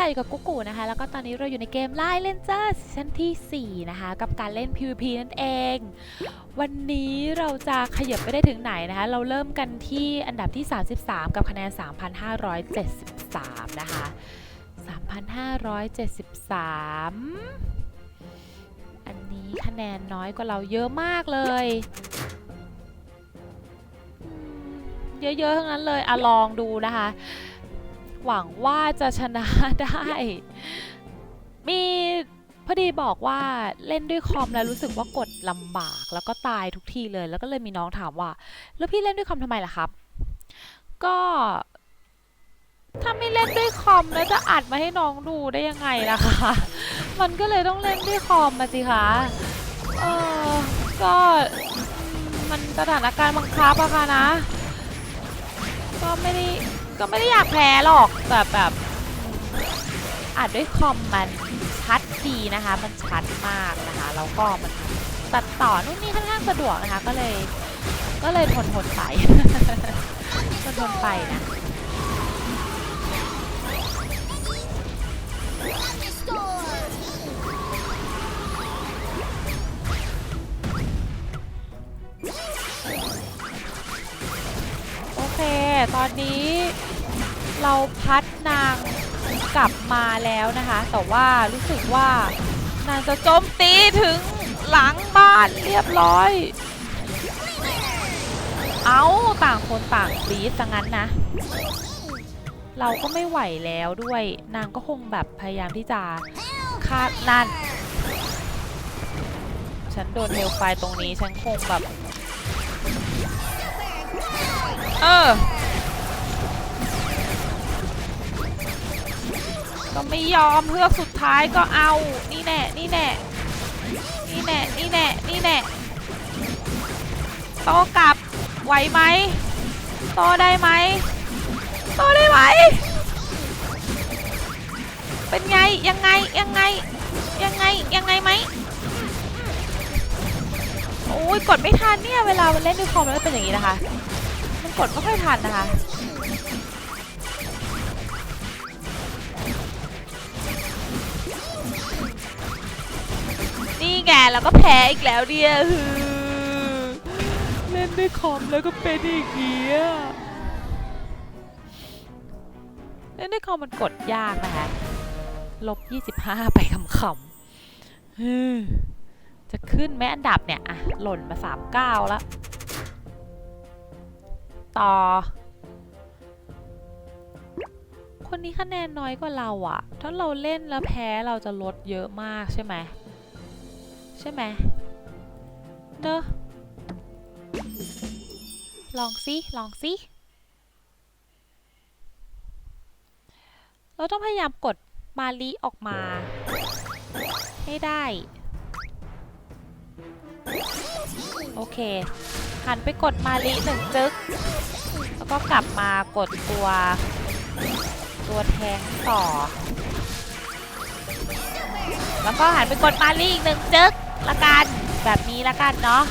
ค่ะอยู่กับกุ๊กกูนะคะ แล้วก็ตอนนี้เราอยู่ในเกมไล่เลนเจอร์ซีซั่นที่ 4 นะคะ กับการเล่น PVP นั่นเอง วันนี้เราจะขยับไปได้ถึงไหนนะคะ เราเริ่มกันที่อันดับที่ 33 กับคะแนน 3,573 นะคะ 3,573 อันนี้คะแนนน้อยกว่าเราเยอะมากเลย เยอะๆทั้งนั้นเลยอะลองดูนะคะ หวังว่าจะชนะได้ มีพอดีบอกว่าเล่นด้วยคอมแล้วรู้สึกว่ากดลำบาก แล้วก็ตายทุกทีเลย แล้วก็เลยมีน้องถามว่า แล้วพี่เล่นด้วยคอมทำไมล่ะครับ ก็ ถ้าไม่เล่นด้วยคอมแล้วจะอัดมาให้น้องดูได้ยังไงล่ะคะมันก็เลยต้องเล่นด้วยคอมมาสิคะเออก็มันสถานการณ์บังคับอะค่ะนะ ก็ไม่ได้ ก็ไม่ได้อยากแพ้หรอกแต่แบบอัดด้วยคอมมันชัดดีนะคะ มันชัดมากนะคะ แล้วก็มันตัดต่อนู่นนี่ค่อนข้างสะดวกนะคะ ก็เลย ก็เลยทนทนไปทนทนไปนะโอเค ตอนนี้ เราพัดนางกลับมาแล้วนะคะ แต่ว่ารู้สึกว่านางจะโจมตีถึงหลังบ้านเรียบร้อย เอาต่างคนต่างกรีดซะงั้นนะ เราก็ไม่ไหวแล้วด้วย นางก็คงแบบพยายามที่จะคาดนั่น ฉันโดนเฮลไฟตรงนี้ ฉันคงแบบ เออ ก็ไม่ยอมเพื่อกสุดท้ายก็เอา นี่แน่ นี่แน่ นี่แน่ นี่แน่ นี่แน่ โตกลับ ไหวไหม โตได้ไหม โตได้ไหม เป็นไง ยังไง ยังไง ยังไง ยังไงไหม โอ้ยกดไม่ทันเนี่ย เวลามันเล่นด้วยคอมแล้วมันเป็นอย่างนี้นะคะ มันกดไม่ค่อยทันนะคะ นี่ไงแล้วก็แพ้อีกแล้วเดียฮือเล่นด้วยคอมแล้วก็เป็นอย่างนี้อะเล่นด้วยคอมมันกดยากนะคะลบ25ไปคำๆฮือจะขึ้นไหมอันดับเนี่ยอะหล่นมา 39 แล้ว ต่อ คนนี้คะแนนน้อยกว่าเราอะถ้าเราเล่นแล้วแพ้เราจะลดเยอะมากใช่ไหม ใช่ไหมเนอะลองสิลองสิเราต้องพยายามกดมาลีออกมา ให้ได้ โอเค หันไปกดมาลีหนึ่งจึ๊ก แล้วก็กลับมากดตัว ตัวแทงต่อ แล้วก็หันไปกดมาลีอีกหนึ่งจึ๊ก ละกันแบบนี้ละกันเนาะ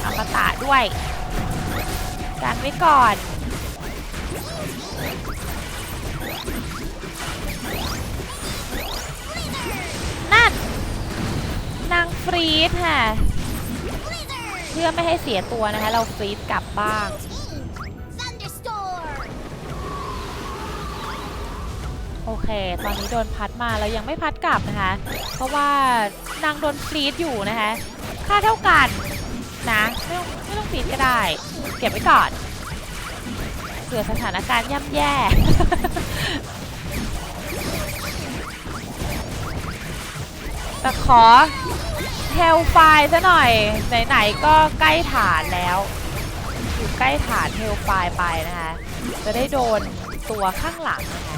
เอามาตะด้วยกันไว้ก่อนนั่นนางฟรีดค่ะ เพื่อไม่ให้เสียตัวนะคะ เราฟรีดกลับบ้าง โอเค ตอนนี้โดนพัดมาแล้วยังไม่พัดกลับนะคะ เพราะว่านางโดนฟรีดอยู่นะคะ ค่าเท่ากันนะไม่ต้องไม่ต้องฟรีดก็ได้ เก็บไว้ก่อนเผื่อสถานการณ์ย่ำแย่แต่ขอเทลไฟล์ซะหน่อย ไหนๆก็ใกล้ฐานแล้ว อยู่ใกล้ฐานเทลไฟล์ไปนะคะ จะได้โดนตัวข้างหลังนะคะ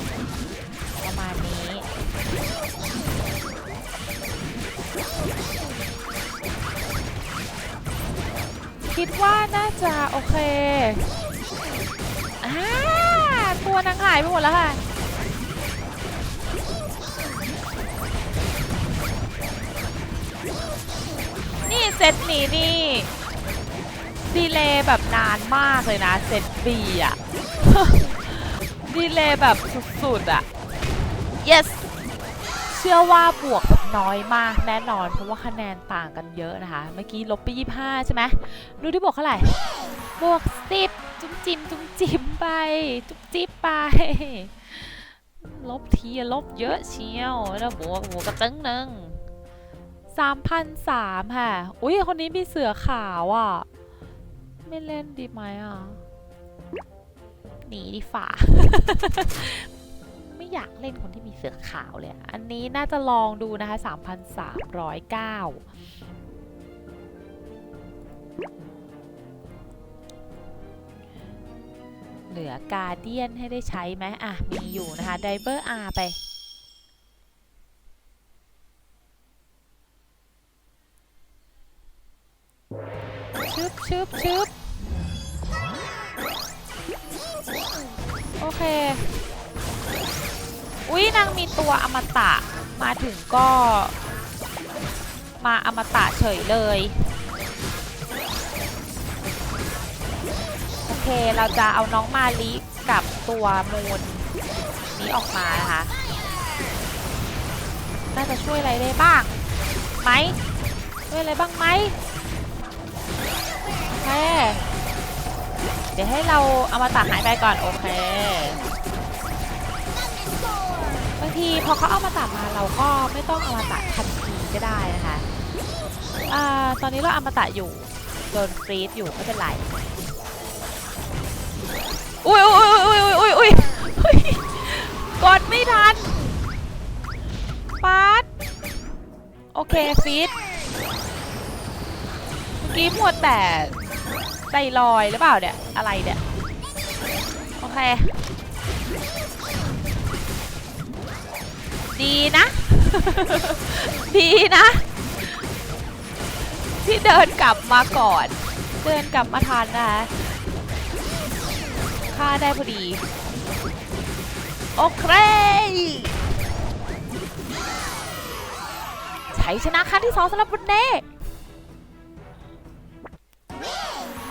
คิดว่าน่าจะโอเคอ่าตัวนางหายไปหมดแล้วค่ะนี่เซตนี้นี่ดีเลย์แบบนานมากเลยนะเซตบีอะ ดีเลยแบบสุดๆอะ yes เชื่อว่าบวกน้อยมากแน่นอน เพราะว่าคะแนนต่างกันเยอะนะคะ เมื่อกี้ลบไป 25 ใช่ไหมดูที่บวกเท่าไหร่ บวก 10 จุ้มจิ้มจุ้มจิ้มไป จุ๊บจิ๊บไป ลบทีลบเยอะเชียว แล้วบวกบวกกระตึ้งหนึ่งสามพันสามค่ะ อุ้ยคนนี้มีเสือขาวอะ ไม่เล่นดีไหมอะ หนีดีฝ่า อยากเล่นคนที่มีเสือขาวเลยอันนี้น่าจะลองดูนะคะ 3,309 เหลือการเดียนให้ได้ใช้ไหมอะ มีอยู่นะคะไดเวอร์ R ไปชึบชึบชึบโอเค อุ๊ยนางมีตัวอมตะมาถึงก็ มาอมตะเฉยเลย โอเคเราจะเอาน้องมาลิกับตัวมูนนี้ออกมานะคะน่าจะช่วยอะไรได้บ้างไหมช่วยอะไรบ้างไหมโอเคเดี๋ยวให้เราเอามาตัดหายไปก่อน โอเค บางทีพอเขาเอามาตัดมาเราก็ไม่ต้องเอามาตัดทันทีก็ได้นะคะอ่าตอนนี้เราเอามาตัดอยู่โดนฟรีดอยู่ไม่เป็นไรอุ้ยอุ้ยอุ้ยอุ้ยอุ้ยอุ้ยกดไม่ทันปาดโอเคฟีดเมื่อกี้หมดแต่ใจลอยหรือเปล่าเนี่ยอะไรเนี่ยโอเค ดีนะ ดีนะ ที่เดินกลับมาก่อน เดินกลับมาทันนะคะฆ่าได้พอดี โอเค ใชัยชนะครั้งที่สองสำหรับบุนเน่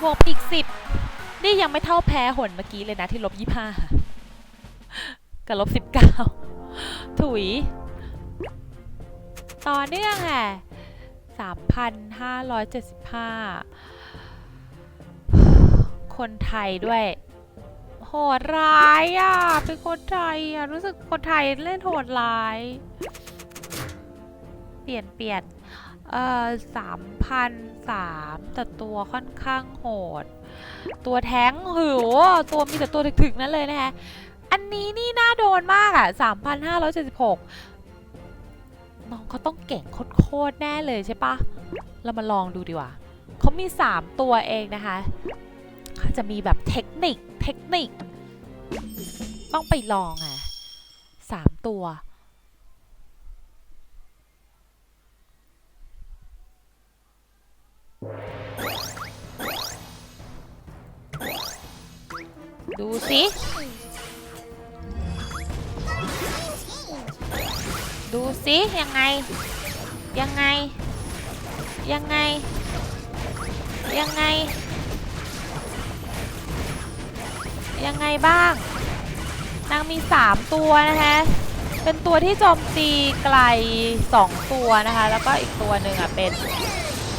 บวกอีกสิบนี่ยังไม่เท่าแพ้หนเมื่อกี้เลยนะที่ลบยี่ห้ากับลบสิบเก้า ถุย ต่อเนื่องค่ะสามพันห้าร้อยเจ็ดสิบห้าคนไทยด้วย โหดร้ายอะ เป็นคนไทยอะ รู้สึกคนไทยเล่นโหดร้าย เปลี่ยนเปลี่ยน เอ่อสามพันสามแต่ตัวค่อนข้างโหด ตัวแท้งหือตัวมีแต่ตัวถึกๆ นั่นเลยนะคะ อันนี้นี่น่าโดนมากอะ3,576 น้องเขาต้องเก่งโคตรแน่เลยใช่ปะ เรามาลองดูดีกว่า เขามี 3 ตัวเองนะคะเขาจะมีแบบเทคนิค เทคนิค ต้องไปลองอะ3ตัวดูสิ ดูสิยังไง ยังไง ยังไง ยังไง ยังไงบ้าง นางมี 3 ตัวนะคะ เป็นตัวที่โจมตีไกล 2 ตัวนะคะ แล้วก็อีกตัวหนึ่งอะเป็น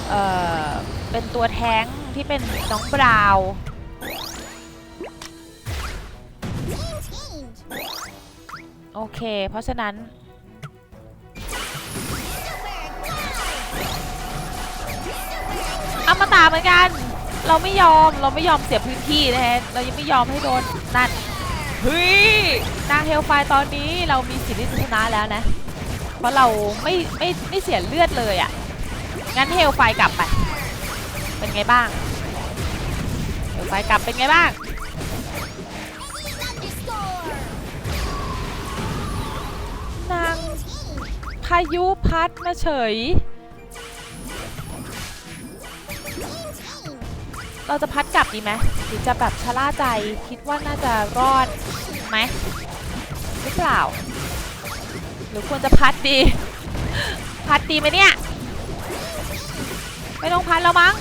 เอ่อ เป็นตัวแท้งที่เป็นน้องบราวน์โอเค เพราะฉะนั้น อมาตะเหมือนกัน เราไม่ยอมเราไม่ยอมเสียพื้นที่นะฮะเรายังไม่ยอมให้โดนนั่นเฮ้ยนางเฮลไฟตอนนี้เรามีสิทธิ์ที่จะชนะแล้วนะ เพราะเราไม่ไม่ไม่เสียเลือดเลยอะ่ะงั้นเฮลไฟกลับไป เป็นไงบ้างเฮลไฟกลับเป็นไงบ้างนางพายุพัดมาเฉย เราจะพัดกลับดีไหมหรือจะแบบชะล่าใจคิดว่าน่าจะรอดไหมหรือเปล่า หรือควรจะพัดดี พัดดีไหมเนี่ย ไม่ต้องพัดแล้วมั้ง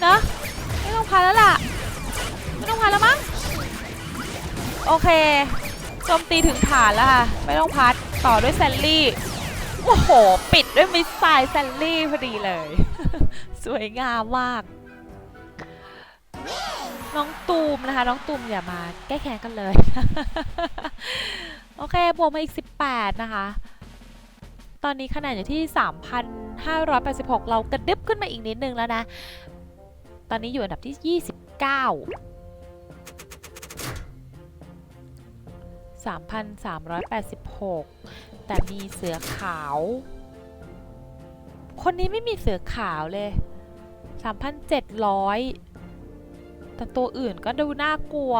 เนอะไม่ต้องพัดแล้วล่ะ ไม่ต้องพัดแล้วมั้งโอเคโจมตีถึงฐานแล้วค่ะ ไม่ต้องพัดต่อด้วยแซลลี่โอ้โห ปิดด้วยมิสไซล์แซลลี่พอดีเลย สวยงามมาก น้องตูมนะคะ น้องตูมอย่ามาแก้แค้นกันเลย โอเค บวกมาอีก 18 นะคะ ตอนนี้คะแนนอยู่ที่ 3,586 เรากระดึบขึ้นมาอีกนิดนึงแล้วนะ ตอนนี้อยู่อันดับที่ 29 3,386 แต่มีเสือขาว คนนี้ไม่มีเสือขาวเลย 3,700 แต่ตัวอื่นก็ดูน่ากลัว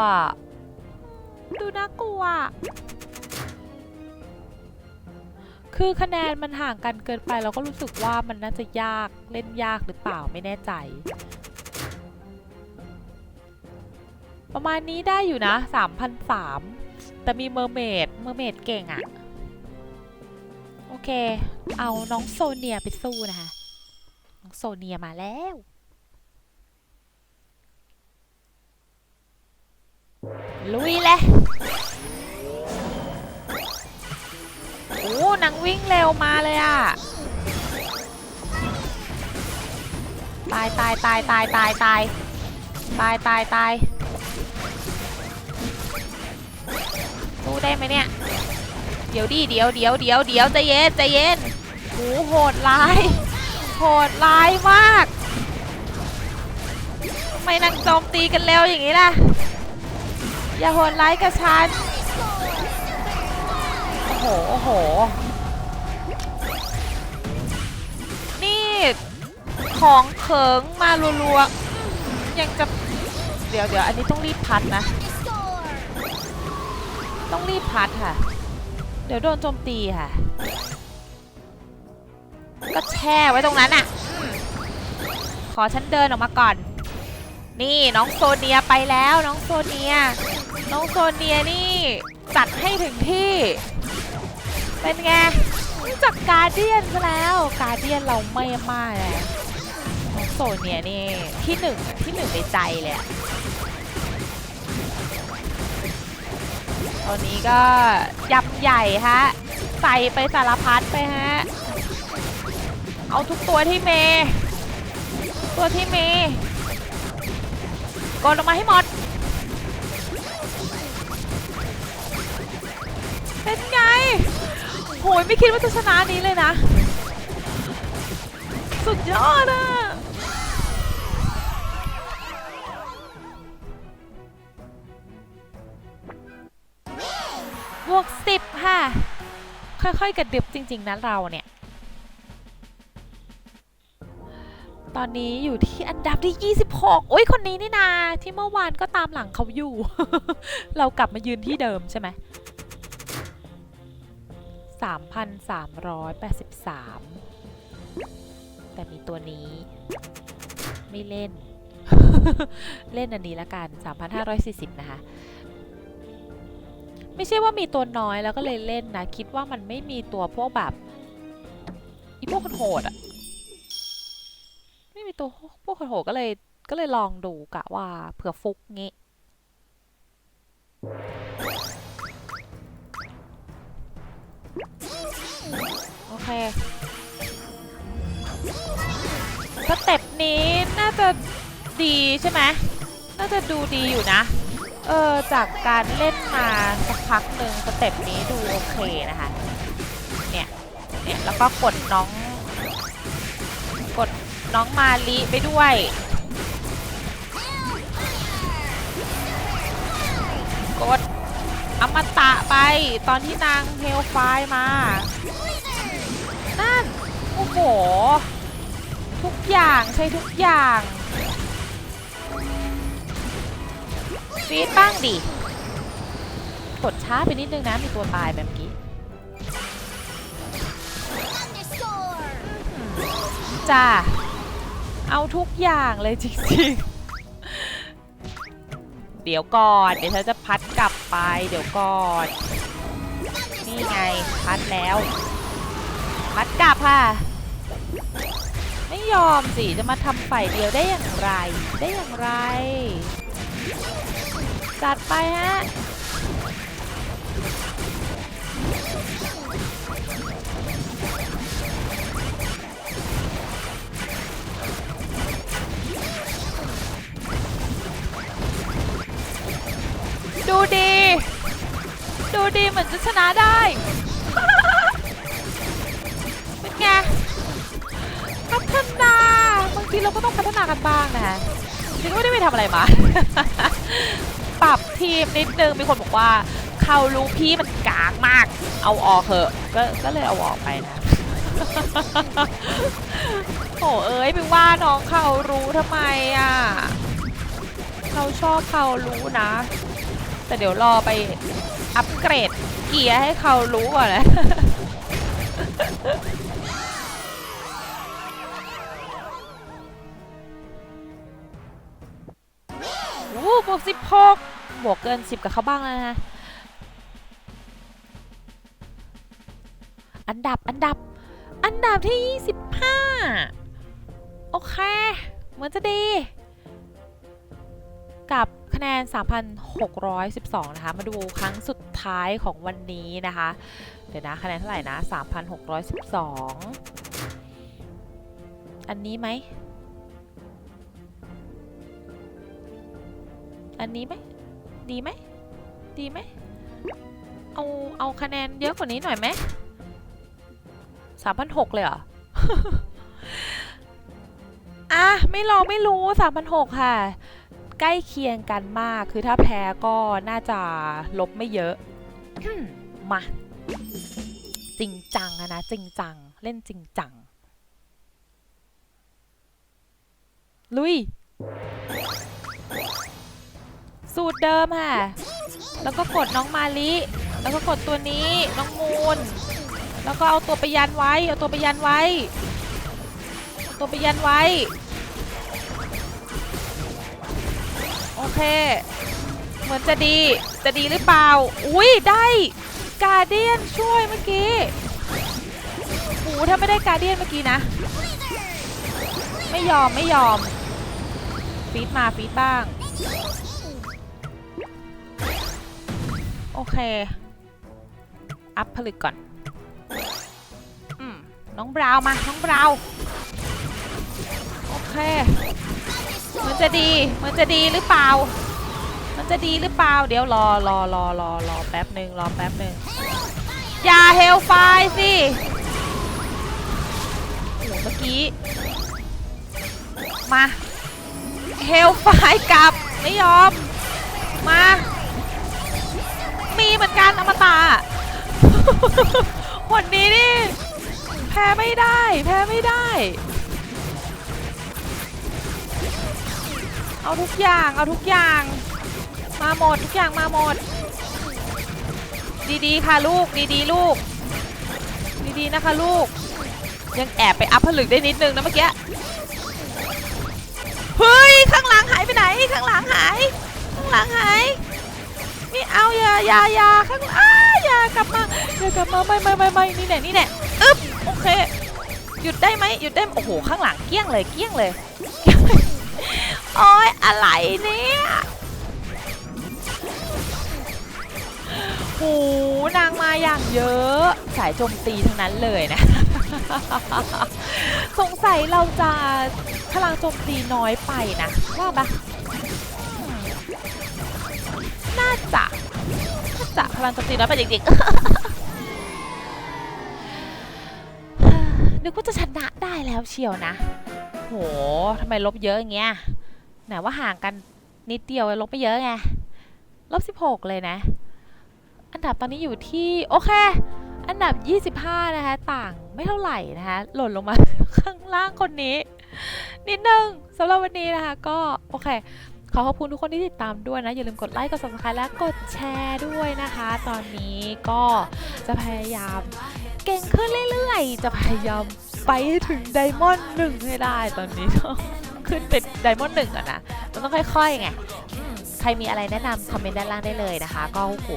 ดูน่ากลัว คือคะแนนมันห่างกันเกินไปเราก็รู้สึกว่ามันน่าจะยากเล่นยากหรือเปล่าไม่แน่ใจ ประมาณนี้ได้อยู่นะ 3,003แต่มีเมอร์เมดเมอร์เมดเก่งอะโอเค เอาน้องโซเนียไปสู้นะคะ น้องโซเนียมาแล้ว ลุยเลยโอ้นางวิ่งเร็วมาเลยอะตายตายตายตายตายตายตายตายตายสู้ได้ไหมเนี่ย เดี๋ยวดิเดี๋ยวเดี๋ยวเดี๋ยวเดี๋ยวใจเย็นใจเย็นโหโหดร้าย โหดร้ายมากทำไมนางโจมตีกันเร็วอย่างนี้ล่ะ อย่าโหดร้ายกับฉัน โอ้โห โอ้โห นี่ ของเขิงมารัวๆ ยังจะ เดี๋ยวเดี๋ยวอันนี้ต้องรีบพัดนะ ต้องรีบพัดค่ะ เดี๋ยวโดนโจมตีค่ะ ก็แช่ไว้ตรงนั้นอะขอฉันเดินออกมาก่อน นี่น้องโซเนียไปแล้วน้องโซเนีย น้องโซเนียนี่จัดให้ถึงที่ เป็นไงจากการเดียนซะแล้ว การเดียนเราไม่มากเลยน้องโซเนียนี่ที่หนึ่งที่หนึ่งในใจเลยตอนนี้ก็ยำใหญ่ฮะ ใส่ไปสารพัดไปฮะ เอาทุกตัวที่เมย์ตัวที่เมย์กดลงมาให้หมด เป็นไงโหยไม่คิดว่าจะชนะนี้เลยนะ สุดยอดอะบวกสิบค่ะ ค่อยๆกระดึบจริง ๆ นะเราเนี่ย ตอนนี้อยู่ที่อันดับที่ 26 โอ้ยคนนี้นี่นา ที่เมื่อวานก็ตามหลังเขาอยู่ เรากลับมายืนที่เดิมใช่ไหม 3,383 แต่มีตัวนี้ ไม่เล่น เล่นอันนี้ละกัน 3,540 นะคะ ไม่ใช่ว่ามีตัวน้อยแล้วก็เลยเล่นนะ คิดว่ามันไม่มีตัวพวกแบบอีพวกคนโหดอะไม่มีตัวพวกคนโหดก็เลยก็เลยลองดูกะว่าเผื่อฟุกงี้ เคสเต็ปนี้น่าจะดีใช่ไหมน่าจะดูดีอยู่นะ เออจากการเล่นมาสักพักหนึ่งสเต็ปนี้ดูโอเคนะคะ เนี่ย เนี่ยแล้วก็กดน้อง กดน้องมาลีไปด้วยกดอมตะไปตอนที่นางเฮลไฟมา นั่น โอ้โห ทุกอย่างใช้ทุกอย่างฟีดบ้างดิ กดช้าไปนิดนึงนะ มีตัวตายแบบเมื่อกี้จ้าเอาทุกอย่างเลยจริงๆ เดี๋ยวก่อน เดี๋ยวฉันจะพัดกลับไป เดี๋ยวก่อน นี่ไง พัดแล้ว มัดกลับค่ะ ไม่ยอมสิ จะมาทำฝ่ายเดียวได้อย่างไร ได้อย่างไร จัดไปฮะดูดี ดูดีเหมือนจะชนะได้ ฒนาบางทีเราก็ต้องพัฒนากันบ้างนะคะจริงๆก็ไม่ได้ไปทำอะไรมา ปรับทีมนิดนึงมีคนบอกว่าเขารู้พี่มันกากมาก เอาออกเถอะก็ก็เลยเอาออกไปนะโอ้เอ้ยไปว่าน้องเขารู้ทำไมอะเขาชอบเขารู้นะ แต่เดี๋ยวรอไปอัปเกรดเกียร์ให้เขารู้ก่อนนะ บวกสิบหกบวกเกินสิบกับเขาบ้างแล้วนะ อันดับ อันดับ อันดับที่ 25 โอเค เหมือนจะดี กับคะแนน 3,612 นะคะ มาดูครั้งสุดท้ายของวันนี้นะคะ เดี๋ยวนะ คะแนนเท่าไหร่นะ 3,612 อันนี้ไหม อันนี้ไหมดีไหมดีไหมเอาเอาคะแนนเยอะกว่านี้หน่อยไหมสามพันหกเลยเหรออะไม่ลองไม่รู้สามพันหกค่ะ ใกล้เคียงกันมากคือถ้าแพ้ก็น่าจะลบไม่เยอะมา จริงจังนะจริงจัง เล่นจริงจัง ลุย สูตรเดิมค่ะ แล้วก็กดน้องมาลิ แล้วก็กดตัวนี้น้องมูนแล้วก็เอาตัวไปยันไว้ เอาตัวไปยันไว้เอาตัวไปยันไว้ โอเค เหมือนจะดี จะดีหรือเปล่า อุ้ยได้ กาเดียนช่วยเมื่อกี้โหถ้าไม่ได้กาเดียนเมื่อกี้นะ ไม่ยอมไม่ยอมฟีดมาฟีดบ้าง โอเค อัพผลึกก่อนอืมน้องบราวน์มา น้องบราวน์โอเค มันจะดี มันจะดีหรือเปล่า มันจะดีหรือเปล่า เดี๋ยวรอรอรอรอรอแป๊บหนึ่งรอแป๊บหนึ่งอย่าเฮลไฟสิโอ้โหเมื่อกี้ มา เฮลไฟกลับ ไม่ยอม มา มีเหมือนกันอมตะคนนี้นี่แพ้ไม่ได้ แพ้ไม่ได้ เอาทุกอย่างเอาทุกอย่าง มาหมดทุกอย่างมาหมด ดีๆค่ะลูกดีๆลูก ดีๆนะคะลูก ยังแอบไปอัพผลึกได้นิดนึงนะเมื่อกี้เฮ้ยข้างหลังหายไปไหนข้างหลังหายข้างหลังหาย ไม่เอาอย่าอย่าอย่าข้างอ้าอย่ากลับมาอย่ากลับมาไม่ไม่ไม่ไม่นี่แน่นี่แน่อึ๊บโอเค หยุดได้ไหมหยุดได้โอ้โหข้างหลังเกี้ยงเลยเกี้ยงเลยโอ้ยอะไรเนี่ยโหนางมาอย่างเยอะสายโจมตีทั้งนั้นเลยนะ สงสัยเราจะพลังโจมตีน้อยไปนะว่าปะาจะน่าจะพลังโจมตีน้อยไปจริงๆ นึกว่าจะชนะได้แล้วเชียวนะ โหทำไมลบเยอะอย่างเงี้ย ไหนว่าห่างกันนิดเดียวลบไปเยอะไง ลบ 16 เลยนะ อันดับตอนนี้อยู่ที่ โอเค อันดับ 25 นะคะ ต่างไม่เท่าไหร่นะคะ หล่นลงมาข้างล่างคนนี้ นิดนึงสำหรับวันนี้นะคะ ก็ โอเค อขอบคุณทุกคนที่ติดตามด้วยนะ อย่าลืมกดไลค์กด subscribe และกดแชร์ด้วยนะคะ ตอนนี้ก็จะพยายามเก่งขึ้นเรื่อยๆ จะพยายามไปให้ถึงไดมอนด์หนึ่งให้ได้ตอนนี้ขึ้นเป็นไดมอนด์หนึ่งก่อนนะ มันต้องค่อยๆไงใครมีอะไรแนะนำคอมเมนต์ด้านล่างได้เลยนะคะ ก็โอ้โห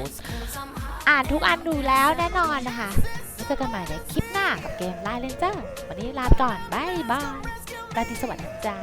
อ่านทุกอันดูแล้วแน่นอนนะคะแล้วเจอกันใหม่ในคลิปหน้ากับเกมไลน์เลนเจอร์วันนี้ลาไปก่อนบายบายราตรีสวัสดิ์จ้า